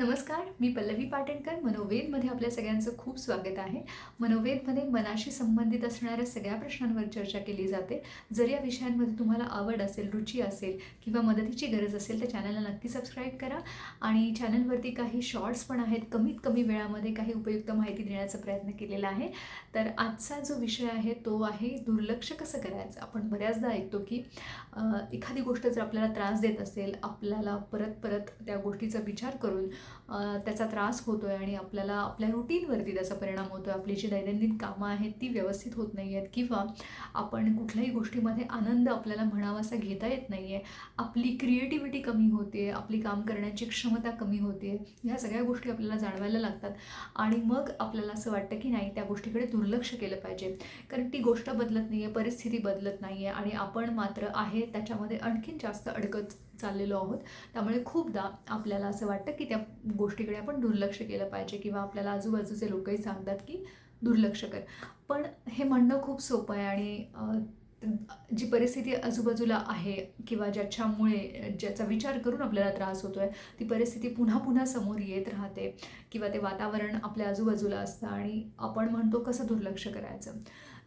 नमस्कार मी पल्लवी पाटणकर. मनोवेदमध्ये आपल्या सगळ्यांचं खूप स्वागत आहे. मनोवेदमध्ये मनाशी संबंधित असणाऱ्या सगळ्या प्रश्नांवर चर्चा केली जाते. जर या विषयांमध्ये तुम्हाला आवड असेल रुची असेल किंवा मदतीची गरज असेल तर चॅनलला नक्की सबस्क्राईब करा. आणि चॅनलवरती काही शॉर्ट्स पण आहेत. कमीत कमी वेळामध्ये काही उपयुक्त माहिती देण्याचा प्रयत्न केलेला आहे. तर आजचा जो विषय आहे तो आहे दुर्लक्ष कसं करायचं? आपण बऱ्याचदा ऐकतो की एखादी गोष्ट जर आपल्याला त्रास देत असेल आपल्याला परत परत त्या गोष्टीचा विचार करून त्याचा त्रास होतो आहे आणि आपल्याला आपल्या रुटीनवरती त्याचा परिणाम होतो आहे आपली जी दैनंदिन कामं आहेत ती व्यवस्थित होत नाही आहेत किंवा आपण कुठल्याही गोष्टीमध्ये आनंद आपल्याला म्हणावासा घेता येत नाही आहे आपली क्रिएटिव्हिटी कमी होते आपली काम करण्याची क्षमता कमी होते. ह्या सगळ्या गोष्टी आपल्याला जाणवायला लागतात. आणि मग आपल्याला असं वाटतं की नाही त्या गोष्टीकडे दुर्लक्ष केलं पाहिजे. कारण ती गोष्ट बदलत नाही आहे परिस्थिती बदलत नाही आहे आणि आपण मात्र आहे त्याच्यामध्ये आणखीन जास्त अडकत चाललेलो आहोत. त्यामुळे खूपदा आपल्याला असं वाटतं की त्या गोष्टीकडे आपण दुर्लक्ष केलं पाहिजे किंवा आपल्याला आजूबाजूचे लोकही सांगतात की दुर्लक्ष कर. पण हे म्हणणं खूप सोपं आहे आणि जी परिस्थिती आजूबाजूला आहे किंवा ज्याच्यामुळे ज्याचा विचार करून आपल्याला त्रास होतो आहे ती परिस्थिती पुन्हा पुन्हा समोर येत राहते किंवा ते वातावरण आपल्या आजूबाजूला असतं आणि आपण म्हणतो कसं दुर्लक्ष करायचं.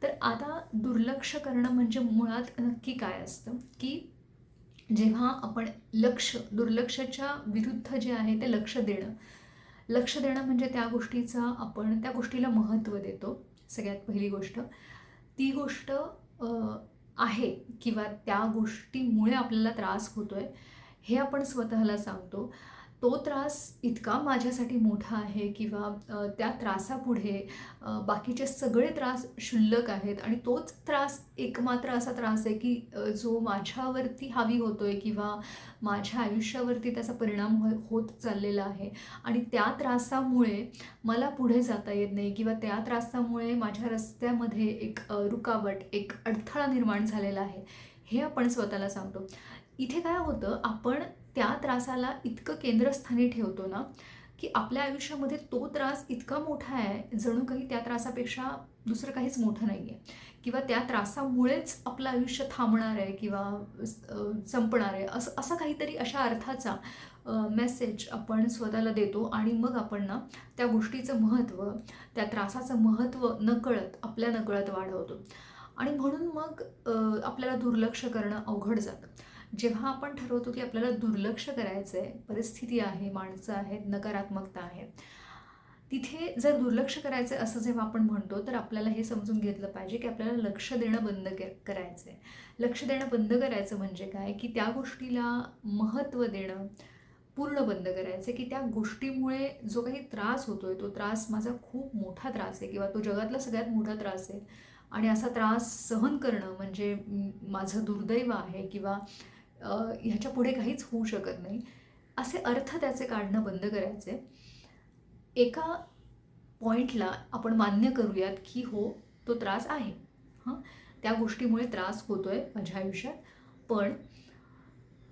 तर आता दुर्लक्ष करणं म्हणजे मुळात नक्की काय असतं? की जेव्हा आपण लक्ष दुर्लक्षाच्या विरुद्ध जे आहे ते लक्ष देणं. लक्ष देणं म्हणजे त्या गोष्टीचा आपण त्या गोष्टीला महत्त्व देतो. सगळ्यात पहिली गोष्ट. ती गोष्ट आहे किंवा त्या गोष्टीमुळे आपल्याला त्रास होतो आहे हे आपण स्वतःला सांगतो. तो त्रास इतका माझ्यासाठी मोठा आहे किंवा त्या त्रासापुढे बाकीचे सगळे त्रास शुल्लक आहेत आणि तोच त्रास एकमात्र असा त्रास आहे की जो माझ्यावरती हावी होतो आहे किंवा माझ्या आयुष्यावरती त्याचा परिणाम हो होत चाललेला आहे. आणि त्या त्रासामुळे मला पुढे जाता येत नाही किंवा त्या त्रासामुळे माझ्या रस्त्यामध्ये एक रुकावट एक अडथळा निर्माण झालेला आहे. हे आपण स्वतःला सांगतो. इथे काय होतं आपण त्या त्रासाला इतकं केंद्रस्थानी ठेवतो ना की आपल्या आयुष्यामध्ये तो त्रास इतका मोठा आहे जणू काही त्या त्रासापेक्षा दुसरं काहीच मोठं नाही आहे किंवा त्या त्रासामुळेच आपलं आयुष्य थांबणार आहे किंवा संपणार आहे असं असं काहीतरी अशा अर्थाचा मेसेज आपण स्वतःला देतो आणि मग आपण ना त्या गोष्टीचं महत्त्व त्या त्रासाचं महत्त्व नकळत आपल्या नकळत वाढवतो. आणि म्हणून मग आपल्याला दुर्लक्ष करणं अवघड जातं. जेव्हा आपण ठरवतो की आपल्याला दुर्लक्ष करायचं आहे परिस्थिती आहे माणसं आहेत नकारात्मकता आहे तिथे जर दुर्लक्ष करायचं आहे असं जेव्हा आपण म्हणतो तर आपल्याला हे समजून घेतलं पाहिजे की आपल्याला लक्ष देणं बंद के करायचं आहे लक्ष देणं बंद करायचं म्हणजे काय? की त्या गोष्टीला महत्त्व देणं पूर्ण बंद करायचं आहे की त्या गोष्टीमुळे जो काही त्रास होतो आहे तो त्रास माझा खूप मोठा त्रास आहे किंवा तो जगातला सगळ्यात मोठा त्रास आहे. आणि असा त्रास सहन करणं म्हणजे माझं दुर्दैव आहे किंवा ह्याच्या पुढे काहीच होऊ शकत नाही. असे अर्थ त्याचे काढणं बंद करायचे. एका पॉईंटला आपण मान्य करूयात की हो तो त्रास आहे. हां? त्या गोष्टीमुळे त्रास होतो आहे माझ्या आयुष्यात. पण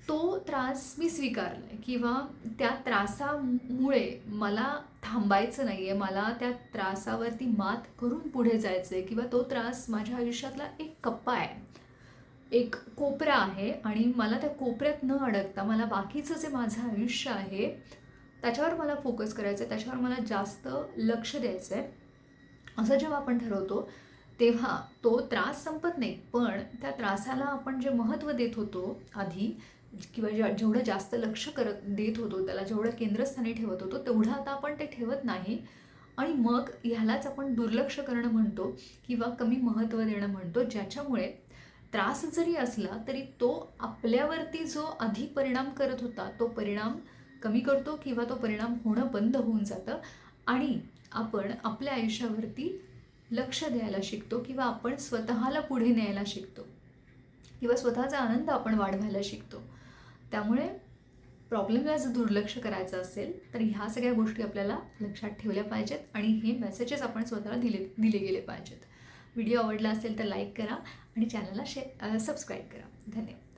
तो त्रास मी स्वीकारला आहे किंवा त्या त्रासामुळे मला थांबायचं नाही आहे मला त्या त्रासावरती मात करून पुढे जायचं आहे किंवा तो त्रास माझ्या आयुष्यातला एक कप्पा आहे. एक कोपरा आहे आणि मला त्या कोपऱ्यात न अडकता मला बाकीचं जे माझं आयुष्य आहे त्याच्यावर मला फोकस करायचं आहे त्याच्यावर मला जास्त लक्ष द्यायचं आहे असं जेव्हा आपण ठरवतो तेव्हा तो त्रास संपत नाही. पण त्या त्रासाला आपण जे महत्त्व देत होतो आधी किंवा ज्या जेवढं जास्त लक्ष करत देत होतो त्याला जेवढं केंद्रस्थानी ठेवत होतो तेवढं आता आपण ते ठेवत नाही. आणि मग ह्यालाच आपण दुर्लक्ष करणं म्हणतो किंवा कमी महत्त्व देणं म्हणतो ज्याच्यामुळे त्रास जरी असला तरी तो आपल्यावरती जो आधी परिणाम करत होता तो परिणाम कमी करतो किंवा तो परिणाम होणं बंद होऊन जातं. आणि आपण आपल्या आयुष्यावरती लक्ष द्यायला शिकतो किंवा आपण स्वतःला पुढे न्यायला शिकतो. किंवा स्वतःचा आनंद आपण वाढवायला शिकतो. त्यामुळे प्रॉब्लेमला जर दुर्लक्ष करायचं असेल तर ह्या सगळ्या गोष्टी आपल्याला लक्षात ठेवल्या पाहिजेत आणि हे मेसेजेस आपण स्वतःला दिले दिले गेले पाहिजेत. व्हिडिओ आवडला असेल तर लाईक करा आणि चॅनलला शे सबस्क्राईब करा. धन्यवाद.